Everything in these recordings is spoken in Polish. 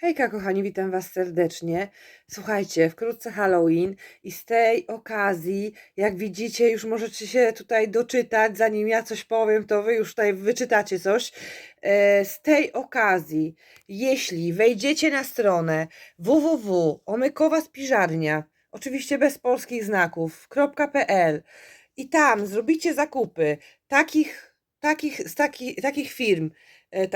Hejka, kochani, witam Was serdecznie. Słuchajcie, wkrótce Halloween i z tej okazji, jak widzicie, już możecie się tutaj doczytać, zanim ja coś powiem, to Wy już tutaj wyczytacie coś. E, Z tej okazji, jeśli wejdziecie na stronę www.omykowa spiżarnia, oczywiście bez polskich znaków, .pl i tam zrobicie zakupy takich, takich, z taki, takich firm,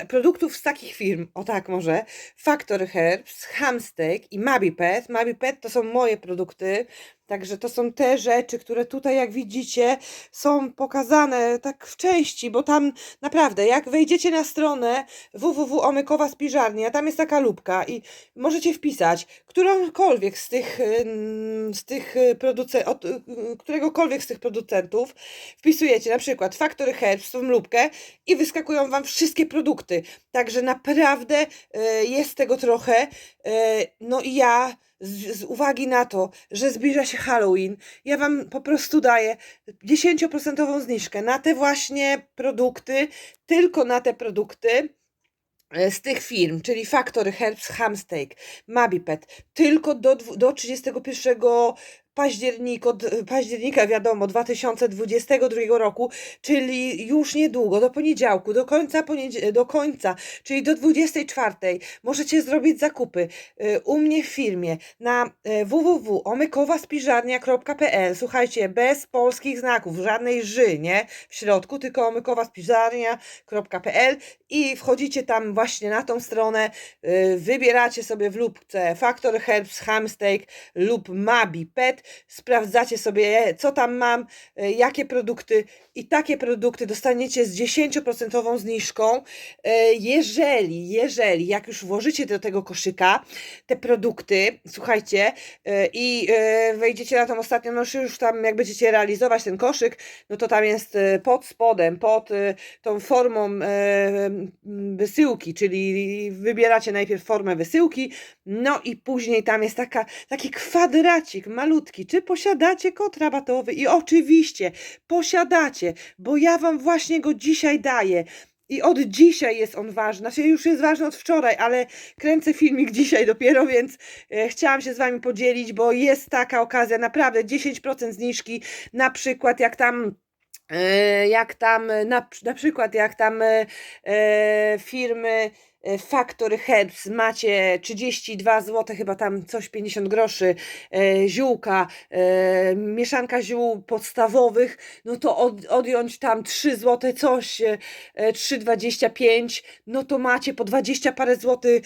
produktów z takich firm, o tak może, Factor Herbs, Hamsteak i Mabipet. Mabipet to są moje produkty, także to są te rzeczy, które tutaj jak widzicie są pokazane tak w części, bo tam naprawdę jak wejdziecie na stronę www.omykowa spiżarnia, tam jest taka lubka i możecie wpisać którąkolwiek z tych, z tych producentów, od y, któregokolwiek z tych producentów, wpisujecie na przykład Factory Herbs, tą lubkę i wyskakują Wam wszystkie produkty. Także naprawdę y, jest tego trochę. Y, No i ja z, z uwagi na to, że zbliża się Halloween, ja Wam po prostu daję 10% zniżkę na te właśnie produkty, tylko na te produkty e, z tych firm, czyli Factory Herbs, Hamsteak, Mabipet, tylko do, do 31 października, od października wiadomo, 2022 roku, czyli już niedługo, do poniedziałku, do końca, poniedzie- do końca, czyli do 24 możecie zrobić zakupy y, u mnie w firmie na y, www.omykowaspiżarnia.pl Słuchajcie, bez polskich znaków, żadnej ży, nie? W środku, tylko omykowaspiżarnia.pl i wchodzicie tam właśnie na tą stronę, y, wybieracie sobie w lubce Factor Herbs, Hamsteak lub Mabi Pet, sprawdzacie sobie co tam mam, y, jakie produkty i takie produkty dostaniecie z 10% zniżką, y, jeżeli, jeżeli, jak już włożycie do tego koszyka te produkty, słuchajcie, y, i wejdziecie na tą ostatnią, no już- tam jak będziecie realizować ten koszyk, no to tam jest pod spodem, pod tą formą e, wysyłki, czyli wybieracie najpierw formę wysyłki, no i później tam jest taka, taki kwadracik malutki, czy posiadacie kod rabatowy i oczywiście posiadacie, bo ja wam właśnie go dzisiaj daję. I od dzisiaj jest on ważny. Znaczy już jest ważny od wczoraj, ale kręcę filmik dzisiaj dopiero, więc e, chciałam się z Wami podzielić, bo jest taka okazja, naprawdę 10% zniżki, na przykład jak tam E, jak tam, na, na przykład jak tam e, e, firmy Factory Herbs macie 32 zł, chyba tam coś 50 groszy, e, ziółka, e, mieszanka ziół podstawowych, no to od, odjąć tam 3 zł coś, e, e, 3,25, no to macie po 20 parę złotych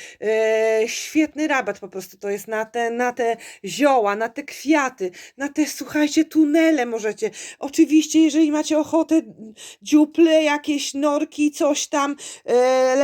świetny rabat po prostu. To jest na te, na te zioła, na te kwiaty, na te, słuchajcie, tunele możecie. Oczywiście, jeżeli macie ochotę, dziuple, jakieś norki, coś tam, e,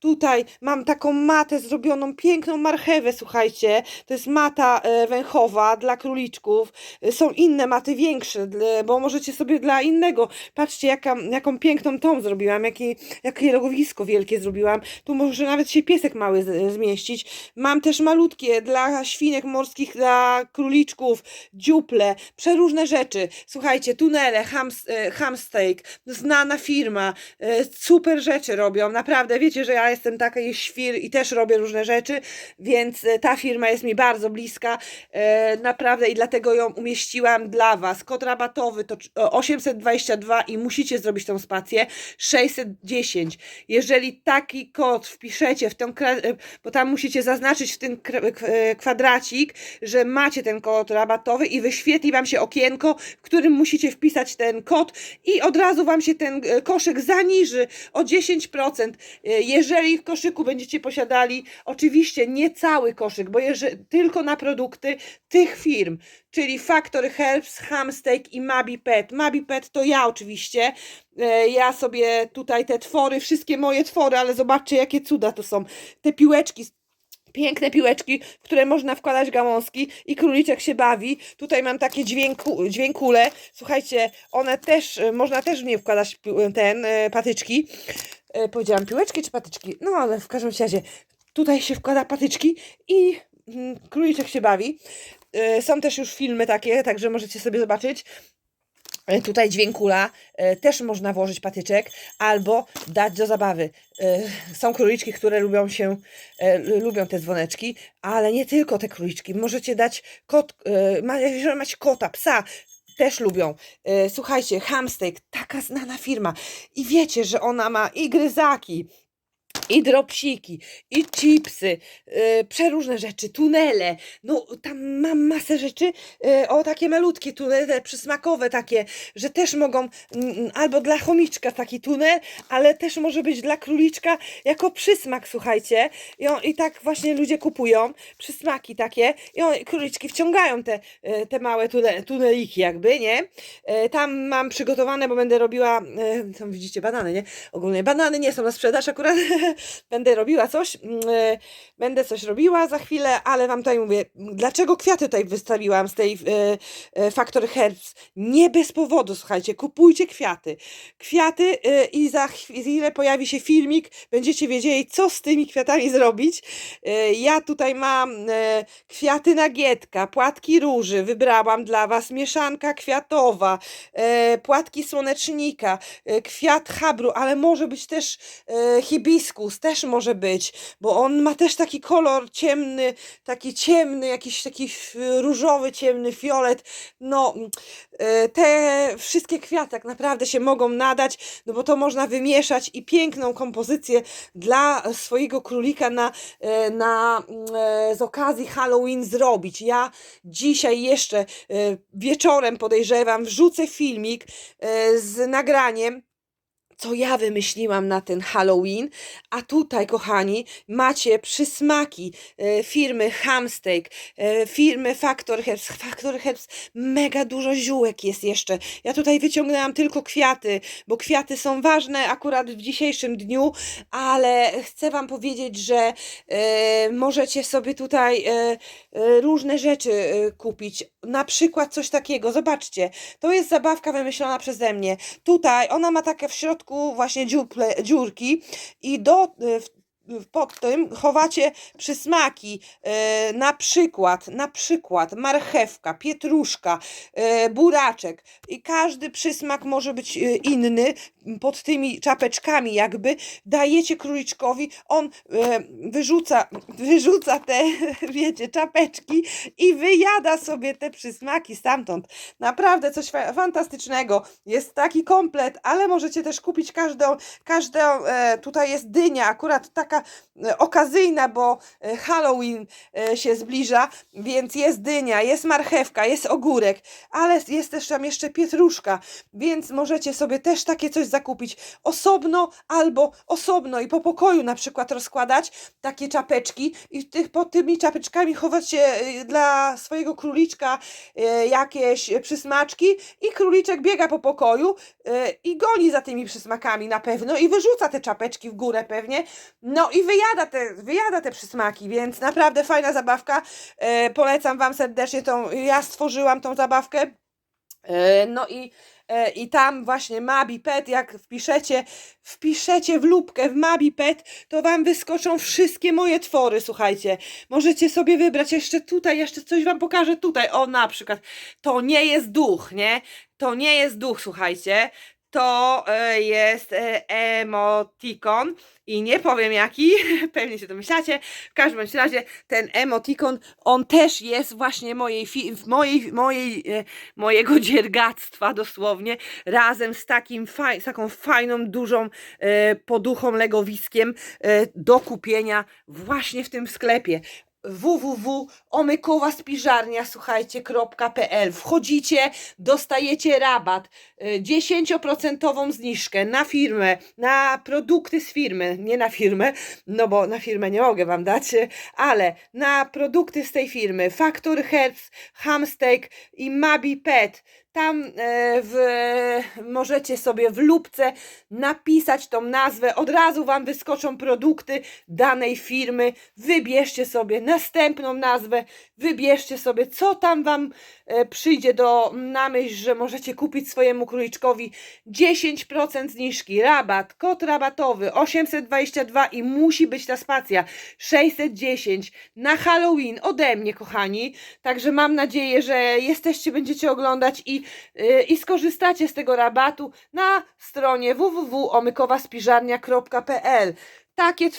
Tutaj mam taką matę zrobioną, piękną marchewę, słuchajcie. To jest mata e, węchowa dla króliczków. E, Są inne maty większe, dla- bo możecie sobie dla innego. Patrzcie, jaka, jaką piękną tą zrobiłam, jakie, jakie legowisko wielkie zrobiłam. Tu może nawet się piesek mały zmieścić. Mam też malutkie dla świnek morskich, dla króliczków, dziuple, przeróżne rzeczy. Słuchajcie, tunele, hams, e, hamsteak, znana firma, e, super rzeczy robią. Naprawdę, wiecie, że ja jestem taki świr i też robię różne rzeczy, więc e, ta firma jest mi bardzo bliska. E, Naprawdę i dlatego ją umieściłam dla Was. Kod rabatowy to cz- o, 822 i musicie zrobić tą spację 610. Jeżeli taki kod wpiszecie w e, bo tam musicie zaznaczyć w ten e, kwadracik, że macie ten kod rabatowy i wyświetli Wam się okienko, w którym musicie wpisać ten kod i od razu Wam się ten e, koszyk zaniży o 10%. Jeżeli w koszyku będziecie posiadali, oczywiście nie cały koszyk, bo jeżeli, tylko na produkty tych firm, czyli Factory Herbs, Hamsteak i Mabipet. Mabipet to ja oczywiście. E, Ja sobie tutaj te twory, wszystkie moje twory, ale zobaczcie jakie cuda to są. Te piłeczki piękne piłeczki, w które można wkładać gałązki i króliczek się bawi. Tutaj mam takie dźwięku, dźwiękule. Słuchajcie, one też, e, można też w nie wkładać ten, e, patyczki. E, Powiedziałam piłeczki czy patyczki? No ale w każdym razie tutaj się wkłada patyczki i mm, króliczek się bawi. E, Są też już filmy takie, także możecie sobie zobaczyć. E, Tutaj dźwiękula, też można włożyć patyczek albo dać do zabawy. Są króliczki, które lubią się, lubią te dzwoneczki, ale nie tylko te króliczki. Możecie dać kot, jeżeli macie kota, psa, też lubią. E, Słuchajcie, Hamsteak, taka znana firma i wiecie, że ona ma i gryzaki, i dropsiki, i chipsy, yy, przeróżne rzeczy, tunele. No, tam mam masę rzeczy. Yy, o, takie malutkie tunele, przysmakowe takie, że też mogą, mm, albo dla chomiczka taki tunel, ale też może być dla króliczka jako przysmak, słuchajcie. I, on, i tak właśnie ludzie kupują przysmaki takie i on, króliczki wciągają te, yy, te małe tune, tuneliki jakby, nie? Yy, tam mam przygotowane, bo będę robiła, yy, tam widzicie banany, nie? Ogólnie banany nie są na sprzedaż akurat. będę robiła coś, mm, e, będę coś robiła za chwilę, ale wam tutaj mówię, dlaczego kwiaty tutaj wystawiłam z tej e, e, Factory Herbs? Nie bez powodu, słuchajcie, kupujcie kwiaty. Kwiaty i za chwilę pojawi się filmik, będziecie wiedzieli, co z tymi kwiatami zrobić. Ja tutaj mam kwiaty nagietka, płatki róży, wybrałam dla was mieszanka kwiatowa, płatki słonecznika, kwiat habru, ale może być też e, też może być, bo on ma też taki kolor ciemny, taki ciemny, jakiś taki różowy, ciemny fiolet. No, e, te wszystkie kwiaty tak naprawdę się mogą nadać, no bo to można wymieszać i piękną kompozycję dla swojego królika na, e, na, e, z okazji Halloween zrobić. Ja dzisiaj jeszcze wieczorem podejrzewam, wrzucę filmik z nagraniem co ja wymyśliłam na ten Halloween, a tutaj, kochani, macie przysmaki e, firmy Hamsteak, e, firmy Factor Herbs. Factor Herbs, mega dużo ziółek jest jeszcze. Ja tutaj wyciągnęłam tylko kwiaty, bo kwiaty są ważne akurat w dzisiejszym dniu, ale chcę Wam powiedzieć, że e, możecie sobie tutaj różne rzeczy kupić. Na przykład coś takiego, zobaczcie, to jest zabawka wymyślona przeze mnie. Tutaj ona ma takie w środku właśnie dziuple, dziurki i do, w- pod tym chowacie przysmaki, e, na przykład, na przykład marchewka, pietruszka, e, buraczek i każdy przysmak może być e, inny pod tymi czapeczkami jakby dajecie króliczkowi, on e, wyrzuca, wyrzuca te, wiecie, czapeczki i wyjada sobie te przysmaki stamtąd. Naprawdę coś fa- fantastycznego. Jest taki komplet, ale możecie też kupić każdą, każdą, e, tutaj jest dynia, akurat taka e, okazyjna, bo Halloween się zbliża, więc jest dynia, jest marchewka, jest ogórek, ale jest też tam jeszcze pietruszka, więc możecie sobie też takie coś zakupić osobno albo osobno i po pokoju na przykład rozkładać takie czapeczki i tych, pod tymi czapeczkami chowacie e, dla swojego króliczka e, jakieś przysmaczki i króliczek biega po pokoju e, i goni za tymi przysmakami na pewno i wyrzuca te czapeczki w górę pewnie, no i wyjada te, wyjada te przysmaki, więc naprawdę fajna zabawka, polecam Wam serdecznie tą, ja stworzyłam tą zabawkę, no i I tam właśnie Mabi Pet, jak wpiszecie, wpiszecie w lubkę w Mabi Pet, to wam wyskoczą wszystkie moje twory, słuchajcie. Możecie sobie wybrać jeszcze tutaj, jeszcze coś wam pokażę tutaj. O, na przykład, to nie jest duch, nie? To nie jest duch, słuchajcie. To e, jest e, emotikon i nie powiem jaki, pewnie się domyślacie. W każdym razie ten emotikon, on też jest właśnie mojej, mojej, mojej, e, mojego dziergactwa dosłownie, razem z, takim faj, z taką fajną, dużą poduchą legowiskiem do kupienia właśnie w tym sklepie www.omykowaspiżarnia, słuchajcie.pl Wchodzicie, dostajecie rabat, y, 10% zniżkę na firmę, na produkty z firmy, nie na firmę, no bo na firmę nie mogę Wam dać, y, ale na produkty z tej firmy, Factor Herbs, Hamsteak i Mabi Pet. Tam e, w, możecie sobie w lubce napisać tą nazwę, od razu Wam wyskoczą produkty danej firmy, wybierzcie sobie następną nazwę, wybierzcie sobie, co tam Wam e, przyjdzie do na myśl, że możecie kupić swojemu króliczkowi 10% zniżki, rabat, kod rabatowy 822 i musi być ta spacja 610 na Halloween ode mnie, kochani. Także mam nadzieję, że jesteście, będziecie oglądać i i skorzystacie z tego rabatu na stronie www.omykowaspiżarnia.pl. Takie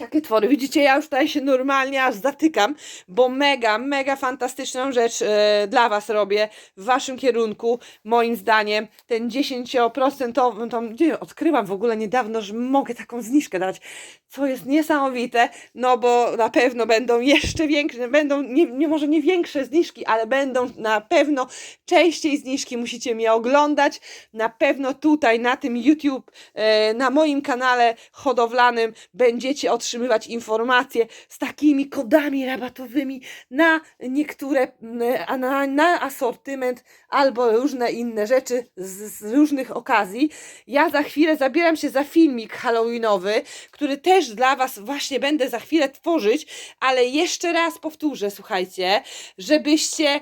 takie twory. Widzicie, ja już tutaj się normalnie aż zatykam, bo mega, mega fantastyczną rzecz e, dla Was robię w Waszym kierunku. Moim zdaniem ten 10%, to, nie, wiem, odkryłam w ogóle niedawno, że mogę taką zniżkę dać, co jest niesamowite, no bo na pewno będą jeszcze większe, będą, nie, nie może nie większe zniżki, ale będą na pewno częściej zniżki, musicie mnie oglądać, na pewno tutaj na tym YouTube, e, na moim kanale hodowlanym będziecie otrzymywać informacje z takimi kodami rabatowymi na niektóre, m, a na, na asortyment albo różne inne rzeczy z, z różnych okazji. Ja za chwilę zabieram się za filmik halloweenowy, który też dla Was właśnie będę za chwilę tworzyć, ale jeszcze raz powtórzę, słuchajcie, żebyście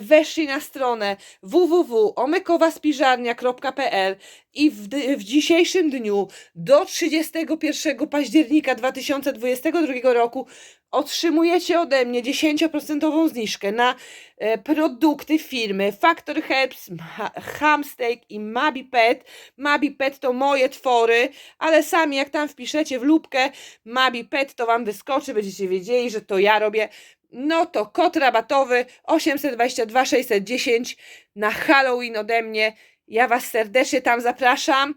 weszli na stronę www.omykowaspiżarnia.pl i w, w dzisiejszym dniu do 31 października 2022 roku otrzymujecie ode mnie 10% zniżkę na e, produkty firmy Factor Herbs, Hamsteak i Mabi Pet. Mabi Pet to moje twory, ale sami jak tam wpiszecie w lubkę Mabi Pet to Wam wyskoczy, będziecie wiedzieli, że to ja robię. No to kod rabatowy 822 610 na Halloween ode mnie. Ja Was serdecznie tam zapraszam.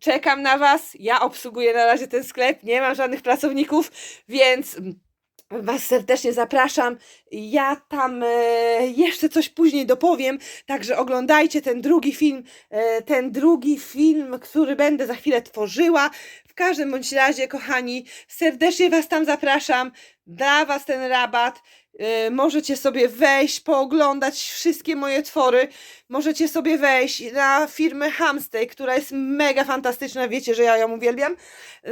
Czekam na Was. Ja obsługuję na razie ten sklep, nie mam żadnych pracowników, więc Was serdecznie zapraszam. Ja tam e, jeszcze coś później dopowiem, także oglądajcie ten drugi film, e, ten drugi film, który będę za chwilę tworzyła. W każdym bądź razie, kochani, serdecznie Was tam zapraszam. Dla Was ten rabat. E, możecie sobie wejść, pooglądać wszystkie moje twory. Możecie sobie wejść na firmę Hamstay, która jest mega fantastyczna. Wiecie, że ja ją uwielbiam.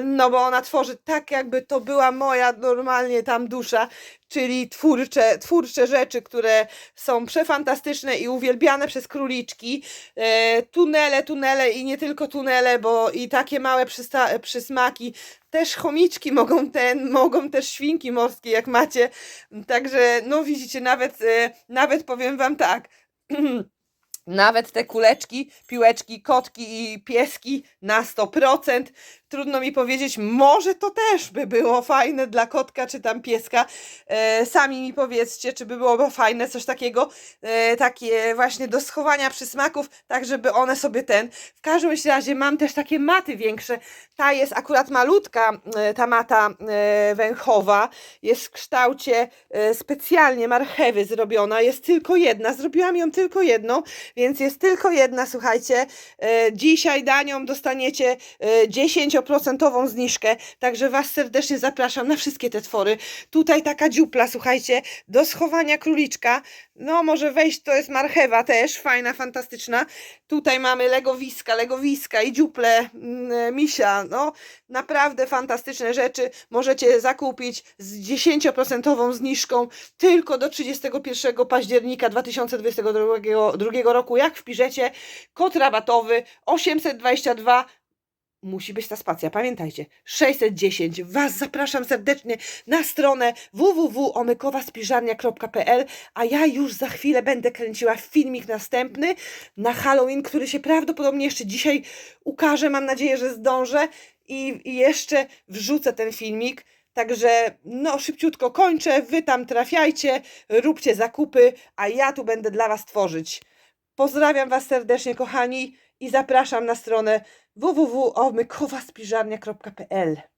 No bo ona tworzy tak, jakby to była moja normalnie tam dusza, czyli twórcze, twórcze rzeczy, które są przefantastyczne i uwielbiane przez króliczki. E, tunele, tunele i nie tylko tunele, bo i takie małe przysta- przysmaki. Też chomiczki mogą ten, mogą też świnki morskie, jak macie. Także, no widzicie, nawet, e, nawet powiem wam tak. Nawet te kuleczki, piłeczki, kotki i pieski na 100%. Trudno mi powiedzieć, może to też by było fajne dla kotka czy tam pieska. E, sami mi powiedzcie, czy by było fajne coś takiego, e, takie właśnie do schowania przysmaków, tak żeby one sobie ten. W każdym razie mam też takie maty większe. Ta jest akurat malutka, e, ta mata e, węchowa. Jest w kształcie e, specjalnie marchewy zrobiona. Jest tylko jedna. Zrobiłam ją tylko jedną, więc jest tylko jedna, słuchajcie. E, dzisiaj danią dostaniecie e, 10% zniżkę, także Was serdecznie zapraszam na wszystkie te twory. Tutaj taka dziupla, słuchajcie, do schowania króliczka. No, może wejść, to jest marchewa też, fajna, fantastyczna. Tutaj mamy legowiska, legowiska i dziuple mm, misia. No, naprawdę fantastyczne rzeczy. Możecie zakupić z 10% zniżką tylko do 31 października 2022 drugiego roku. Jak wpiszecie kod rabatowy 822 Musi być ta spacja, pamiętajcie. 610. Was zapraszam serdecznie na stronę www.omykowaspiżarnia.pl A ja już za chwilę będę kręciła filmik następny na Halloween, który się prawdopodobnie jeszcze dzisiaj ukaże. Mam nadzieję, że zdążę i, i jeszcze wrzucę ten filmik. Także no szybciutko kończę, wy tam trafiajcie, róbcie zakupy, a ja tu będę dla was tworzyć. Pozdrawiam was serdecznie kochani i zapraszam na stronę www.omykowaspiżarnia.pl